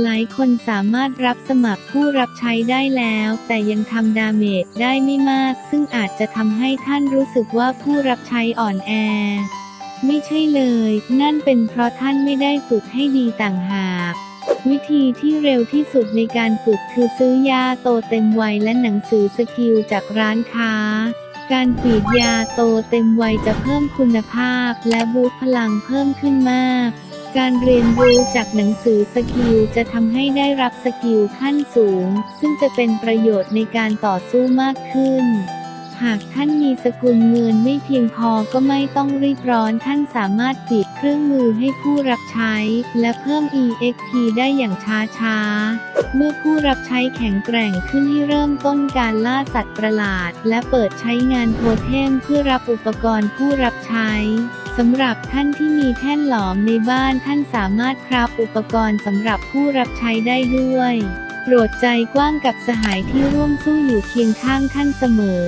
หลายคนสามารถรับสมัครผู้รับใช้ได้แล้ว แต่ยังทำดาเมจได้ไม่มาก ซึ่งอาจจะทำให้ท่านรู้สึกว่าผู้รับใช้อ่อนแอ ไม่ใช่เลย นั่นเป็นเพราะท่านไม่ได้ฝึกให้ดีต่างหากวิธีที่เร็วที่สุดในการฝึกคือซื้อยาโตเต็มวัยและหนังสือสกิลจากร้านค้า การฝีดยาโตเต็มวัยจะเพิ่มคุณภาพและบูตพลังเพิ่มขึ้นมาก การเรียนรู้จากหนังสือสกิลจะทำให้ได้รับสกิลขั้นสูง ซึ่งจะเป็นประโยชน์ในการต่อสู้มากขึ้น หากท่านมีสกุลเงินไม่เพียงพอก็ไม่ต้องรีบร้อนท่านสามารถปิดเครื่องมือให้ผู้รับใช้ และเพิ่ม EXP ได้อย่างช้าๆเมื่อผู้รับใช้แข็งแกร่งขึ้นให้เริ่มต้นการล่าสัตว์ประหลาด และเปิดใช้งานโทเทมเพื่อรับอุปกรณ์ผู้รับใช้ สำหรับท่านที่มีแท่นหลอมในบ้านท่านสามารถคราบอุปกรณ์สำหรับผู้รับใช้ได้ด้วย โปรดใจกว้างกับสหายที่ร่วมสู้อยู่เคียงข้างท่านเสมอ